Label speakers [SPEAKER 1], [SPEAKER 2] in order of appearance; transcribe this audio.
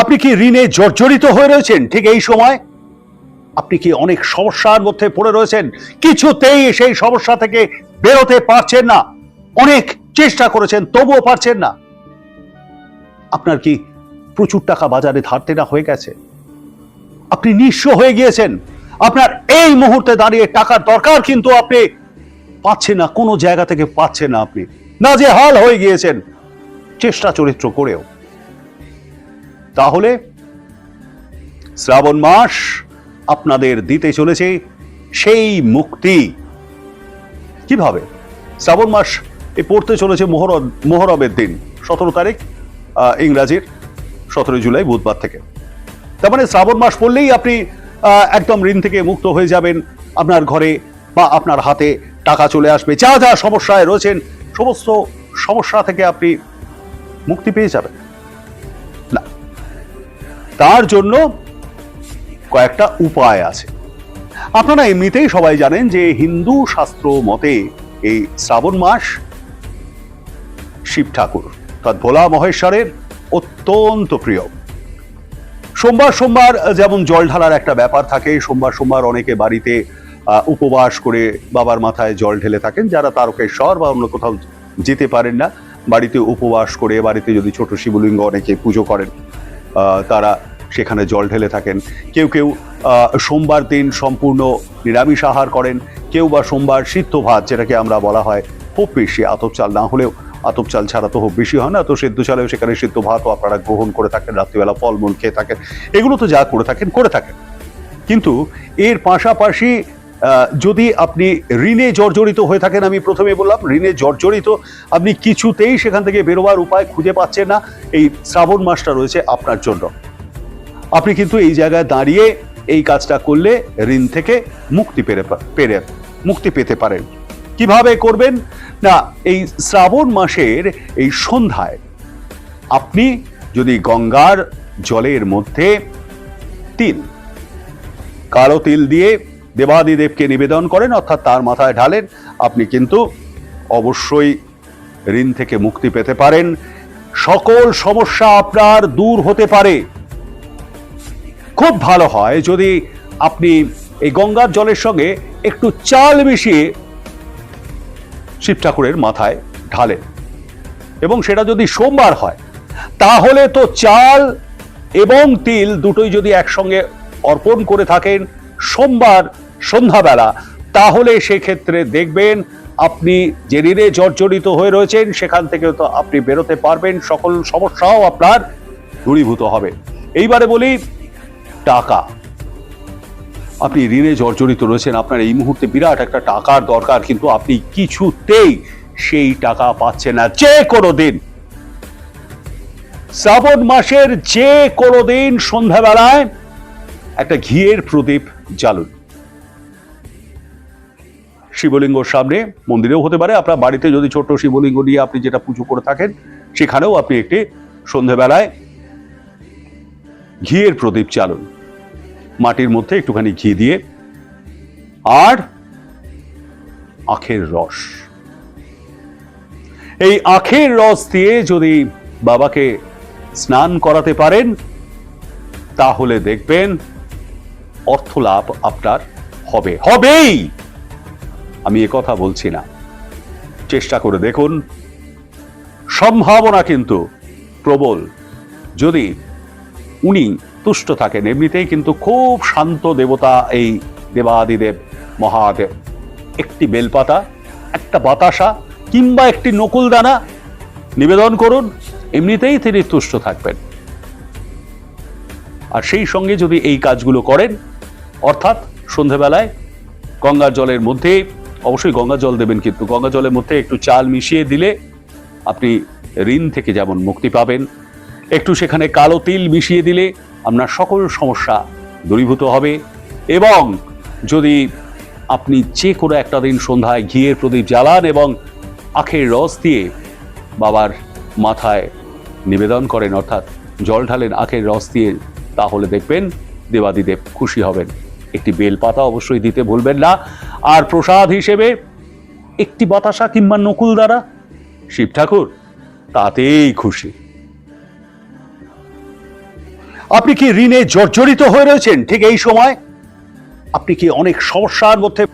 [SPEAKER 1] আপনি কি ঋণে জর্জরিত হয়ে রয়েছেন? ঠিক এই সময় আপনি কি অনেক সমস্যার মধ্যে পড়ে রয়েছেন? কিছুতেই সেই সমস্যা থেকে বেরোতে পারছেন না। অনেক চেষ্টা করেছেন, তবুও পারছেন না। আপনার কি প্রচুর টাকা বাজারে ধার দেনা হয়ে গেছে? আপনি নিঃস্ব হয়ে গিয়েছেন। আপনার এই মুহূর্তে দাঁড়িয়ে টাকার দরকার কিন্তু আপনি পাচ্ছেন না, কোনো জায়গা থেকে পাচ্ছেন না আপনি। না যে হাল হয়ে গিয়েছেন, চেষ্টা চরিত্র করেও। তাহলে শ্রাবণ মাস আপনাদের দিতে চলেছে সেই মুক্তি। কীভাবে? শ্রাবণ মাস এ পড়তে চলেছে মোহরম মোহরমের দিন, সতেরো তারিখ ইংরাজির সতেরোই জুলাই বুধবার থেকে। তার মানে শ্রাবণ মাস পড়লেই আপনি একদম ঋণ থেকে মুক্ত হয়ে যাবেন, আপনার ঘরে বা আপনার হাতে টাকা চলে আসবে, যা যা সমস্যায় রয়েছেন, সমস্ত সমস্যা থেকে আপনি মুক্তি পেয়ে যাবেন। তার জন্য কয়েকটা উপায় আছে। আপনারা এমনিতেই সবাই জানেন যে হিন্দু শাস্ত্র মতে এই শ্রাবণ মাস শিব ঠাকুর অর্থাৎ ভোলা মহেশ্বরের অত্যন্ত প্রিয়। সোমবার সোমবার যেমন জল ঢালার একটা ব্যাপার থাকে, সোমবার সোমবার অনেকে বাড়িতে উপবাস করে বাবার মাথায় জল ঢেলে থাকেন, যারা তারকেশ্বর বা অন্য কোথাও যেতে পারেন না, বাড়িতে উপবাস করে, বাড়িতে যদি ছোট শিবলিঙ্গ অনেকে পুজো করেন। তারা সেখানে জল ঢেলে থাকেন। কেউ কেউ সোমবার দিন সম্পূর্ণ নিরামিষ আহার করেন, কেউ বা সোমবার সিদ্ধ ভাত, যেটাকে আমরা বলা হয় খুব বেশি আতপ চাল, না হলেও আতপ চাল ছাড়া তো খুব বেশি হয় না, তো সিদ্ধ চালেও সেখানে সিদ্ধ ভাতও আপনারা গ্রহণ করে থাকেন, রাত্রিবেলা ফলমূল খেয়ে থাকেন। এগুলো তো যা করে থাকেন করে থাকেন। কিন্তু এর পাশাপাশি যদি আপনি ঋণে জর্জরিত হয়ে থাকেন, আমি প্রথমে বললাম, ঋণে জর্জরিত, আপনি কিছুতেই সেখান থেকে বেরোবার উপায় খুঁজে পাচ্ছেন না। এই শ্রাবণ মাসটা রয়েছে আপনার জন্য। আপনি কিন্তু এই জায়গায় দাঁড়িয়ে এই কাজটা করলে ঋণ থেকে মুক্তি পেরে পেরে, মুক্তি পেতে পারেন। কীভাবে করবেন? না, এই শ্রাবণ মাসের এই সন্ধ্যায় আপনি যদি গঙ্গার জলের মধ্যে তিল, কালো তিল দিয়ে দেবাদিদেবকে নিবেদন করেন, অর্থাৎ তার মাথায় ঢালেন। আপনি কিন্তু অবশ্যই ঋণ থেকে মুক্তি পেতে পারেন। সকল সমস্যা আপনার দূর হতে পারে। খুব ভালো হয় যদি আপনি এই গঙ্গার জলের সঙ্গে একটু চাল মিশিয়ে শিব ঠাকুরের মাথায় ঢালেন। এবং সেটা যদি সোমবার হয়, তাহলে তো চাল এবং তিল দুটোই যদি একসঙ্গে অর্পণ করে থাকেন, সোমবার সন্ধ্যাবেলা। তাহলে সেক্ষেত্রে দেখবেন আপনি যে ঋণে জর্জরিত হয়ে রয়েছেন, সেখান থেকে তো আপনি বেরোতে পারবেন। সকল সমস্যাও আপনার দূরীভূত হবে। এইবারে বলি, টাকা। আপনি ঋণে জর্জরিত রয়েছেন, আপনার এই মুহূর্তে বিরাট একটা টাকার দরকার, কিন্তু আপনি কিছুতেই সেই টাকা পাচ্ছেন না। যে কোনো দিন। শ্রাবণ মাসের যে কোনো দিন সন্ধ্যাবেলায় একটা ঘিয়ের প্রদীপ জ্বালুন। শিবলিঙ্গর সামনে মন্দিরেও হতে পারে। আপনার বাড়িতে যদি ছোট শিবলিঙ্গ নিয়ে আপনি যেটা পুজো করে থাকেন, সেখানেও আপনি একটি সন্ধ্যাবেলায় ঘিয়ের প্রদীপ চালন। মাটির মধ্যে একটুখানি ঘি দিয়ে। আর আখের রস। এই আখের রস দিয়ে যদি বাবাকে স্নান করাতে পারেন, তাহলে দেখবেন অর্থ লাভ আপনার হবে। হবেই! আমি এ কথা বলছি না। চেষ্টা করে দেখুন। সম্ভাবনা কিন্তু প্রবল। যদি উনি তুষ্ট থাকেন, এমনিতেই কিন্তু খুব শান্ত দেবতা এই দেবাদিদেব মহাদেব। একটি বেলপাতা, একটা বাতাসা, কিংবা একটি নকুল দানা নিবেদন করুন, এমনিতেই তিনি তুষ্ট থাকবেন। আর সেই সঙ্গে যদি এই কাজগুলো করেন, অর্থাৎ সন্ধেবেলায় গঙ্গার জলের মধ্যে অবশ্যই গঙ্গা জল দেবেন কিন্তু গঙ্গা জলের মধ্যে একটু চাল মিশিয়ে দিলে আপনি ঋণ থেকে যেমন মুক্তি পাবেন। একটু সেখানে কালো তিল মিশিয়ে দিলে আপনার সকল সমস্যা দূরীভূত হবে এবং যদি আপনি যে কোনো একটা দিন সন্ধ্যায় ঘিয়ের প্রদীপ জ্বালান এবং আখের রস দিয়ে বাবার মাথায় নিবেদন করেন, অর্থাৎ জল ঢালেন, আখের রস দিয়ে, তাহলে দেখবেন দেবাদিদেব খুশি হবেন। একটি বেলপাতা অবশ্যই দিতে ভুলবেন না। আর প্রসাদ হিসেবে একটি বাতাসা কিংবা নকুল দ্বারা শিব ঠাকুর, তাতেই খুশি। আপনি কি ঋণে জর্জরিত হয়ে রয়েছেন? ঠিক এই সময় আপনি কি অনেক সমস্যার মধ্যে